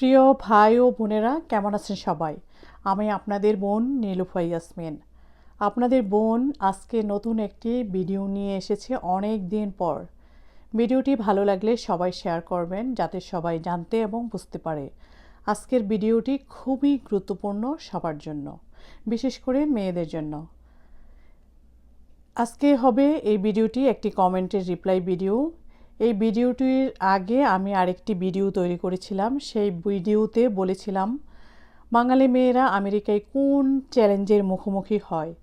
প্রিয় ভাই ও বোনেরা, কেমন আছেন সবাই? আমি আপনাদের বোন নীলুফা ইয়াসমিন। আপনাদের বোন আজকে নতুন একটি ভিডিও নিয়ে এসেছে অনেক দিন পর। ভিডিওটি ভালো লাগলে সবাই শেয়ার করবেন, যাতে সবাই জানতে এবং বুঝতে পারে। আজকের ভিডিওটি খুবই গুরুত্বপূর্ণ সবার জন্য, বিশেষ করে মেয়েদের জন্য। আজকে হবে এই ভিডিওটি একটি কমেন্টের রিপ্লাই ভিডিও। এই ভিডিওটির আগে আমি আরেকটি ভিডিও তৈরি করেছিলাম। সেই ভিডিওতে বলেছিলাম, বাঙালি মেয়েরা আমেরিকায় কোন চ্যালেঞ্জের মুখোমুখি হয়?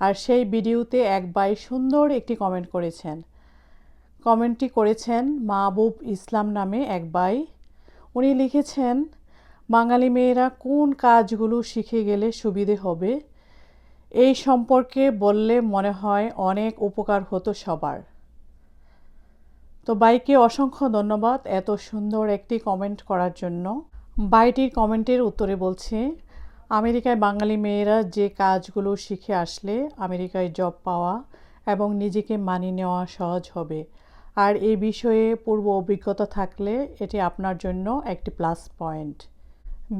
আর সেই ভিডিওতে এক ভাই সুন্দর একটি কমেন্ট করেছেন। কমেন্টটি করেছেন মাহবুব ইসলাম নামে এক ভাই। উনি লিখেছেন, বাঙালি মেয়েরা কোন কাজগুলো শিখে গেলে সুবিধে হবে? এই সম্পর্কে বললে মনে হয় অনেক উপকার হতো সবার। তো বাইকে অসংখ্য ধন্যবাদ এত সুন্দর একটি কমেন্ট করার জন্য। বাইটির কমেন্টের উত্তরে বলছে, আমেরিকায় বাঙালি মেয়েরা যে কাজগুলো শিখে আসলে আমেরিকায় জব পাওয়া এবং নিজেকে মানিয়ে নেওয়া সহজ হবে। আর এই বিষয়ে পূর্ব অভিজ্ঞতা থাকলে এটি আপনার জন্য একটি প্লাস পয়েন্ট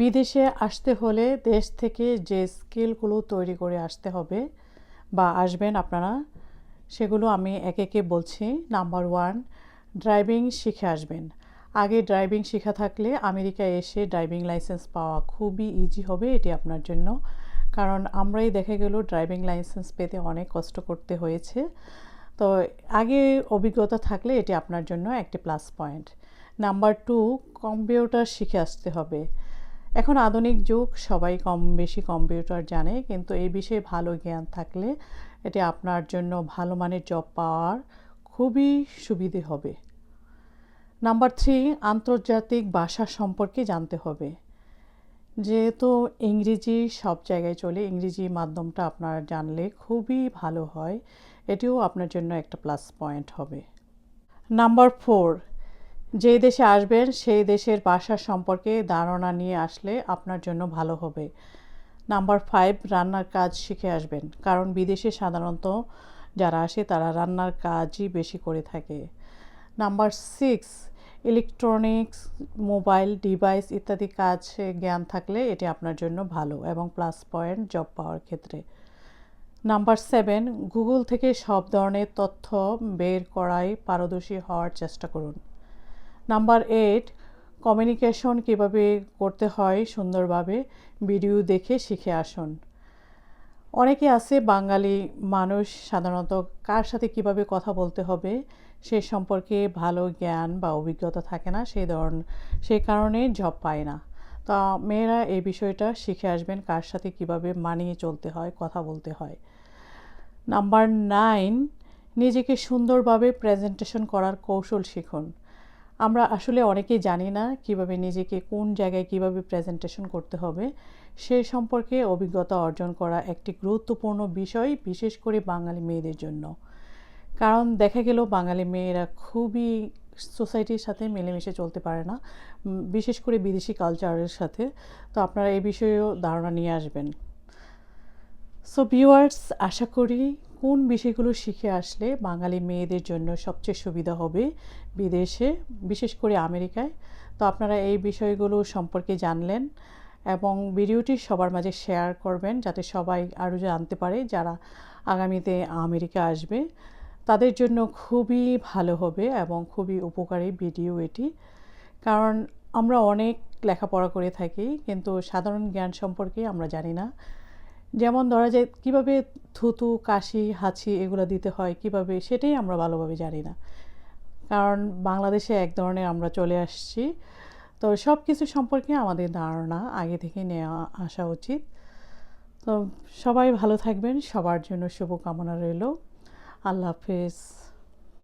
বিদেশে আসতে হলে দেশ থেকে যে স্কিলগুলো তৈরি করে আসতে হবে বা আসবেন আপনারা, সেগুলো আমি একে একে বলছি। নাম্বার ওয়ান ড্রাইভিং শিখে আসবেন। আগে ড্রাইভিং শেখা থাকলে আমেরিকায় এসে ড্রাইভিং লাইসেন্স পাওয়া খুবই ইজি হবে এটি আপনার জন্য। কারণ আমরাই দেখা গেল ড্রাইভিং লাইসেন্স পেতে অনেক কষ্ট করতে হয়েছে। তো আগে অভিজ্ঞতা থাকলে এটি আপনার জন্য একটি plus point number two computer শিখে আসতে হবে। এখন আধুনিক যুগ, সবাই কম বেশি কম্পিউটার জানে, কিন্তু এই বিষয়ে ভালো জ্ঞান থাকলে এটি আপনার জন্য ভালো মানের জব পাওয়ার খুবই সুবিধে হবে। নাম্বার থ্রি, আন্তর্জাতিক ভাষা সম্পর্কে জানতে হবে। যেহেতু ইংরেজি সব জায়গায় চলে, ইংরেজি মাধ্যমটা আপনারা জানলে খুবই ভালো হয়। এটিও আপনার জন্য একটা প্লাস পয়েন্ট হবে। নাম্বার ফোর, যে দেশে আসবেন, সেই দেশের ভাষা সম্পর্কে ধারণা নিয়ে আসলে আপনার জন্য ভালো হবে। নাম্বার ফাইভ রান্নার কাজ শিখে আসবেন। কারণ বিদেশে সাধারণত যারা আসে তারা রান্নার কাজই বেশি করে থাকে। Number six electronics mobile device ইত্যাদি কাজ জ্ঞান থাকলে এটি আপনার জন্য ভালো এবং প্লাস পয়েন্ট জব পাওয়ার ক্ষেত্রে। নাম্বার সেভেন গুগল থেকে সব ধরনের তথ্য বের করায় পারদর্শী হওয়ার চেষ্টা করুন। নাম্বার এইট কমিউনিকেশন কীভাবে করতে হয় সুন্দরভাবে ভিডিও দেখে শিখে আসুন। অনেকে আছে বাঙালি মানুষ সাধারণত কার সাথে কীভাবে কথা বলতে হবে, সে সম্পর্কে ভালো জ্ঞান বা অভিজ্ঞতা থাকে না, সেই ধরন সেই কারণে জব পায় না। তা মেয়েরা এই বিষয়টা শিখে আসবেন কার সাথে কীভাবে মানিয়ে চলতে হয়, কথা বলতে হয়। নাম্বার নাইন নিজেকে সুন্দরভাবে প্রেজেন্টেশন করার কৌশল শিখুন। আমরা আসলে অনেকেই জানি না কীভাবে নিজেকে কোন জায়গায় কীভাবে প্রেজেন্টেশন করতে হবে। সে সম্পর্কে অভিজ্ঞতা অর্জন করা একটি গুরুত্বপূর্ণ বিষয়, বিশেষ করে বাঙালি মেয়েদের জন্য। কারণ দেখা গেল বাঙালি মেয়েরা খুবই সোসাইটির সাথে মিলেমিশে চলতে পারে না বিশেষ করে বিদেশি কালচারের সাথে। তো আপনারা এই বিষয়েও ধারণা নিয়ে আসবেন। সো ভিউয়ার্স আশা করি কোন বিষয়গুলো শিখে আসলে বাঙালি মেয়েদের জন্য সবচেয়ে সুবিধা হবে বিদেশে, বিশেষ করে আমেরিকায়? তো আপনারা এই বিষয়গুলো সম্পর্কে জানলেন এবং ভিডিওটি সবার মাঝে শেয়ার করবেন যাতে সবাই আরও জানতে পারে যারা আগামীতে আমেরিকা আসবে। তাদের জন্য খুবই ভালো হবে এবং খুবই উপকারী ভিডিও এটি। কারণ আমরা অনেক লেখাপড়া করে থাকি, কিন্তু সাধারণ জ্ঞান সম্পর্কে আমরা জানি না। যেমন ধরা যায় কীভাবে থুতু, কাশি, হাঁচি এগুলো দিতে হয়, কীভাবে সেটাই আমরা ভালোভাবে জানি না। কারণ বাংলাদেশে এক ধরনের আমরা চলে আসছি। তো সব কিছু সম্পর্কে আমাদের ধারণা আগে থেকে নেওয়া, আসা উচিত। তো সবাই ভালো থাকবেন, সবার জন্য শুভকামনা রইল। আল্লাহ হাফেজ।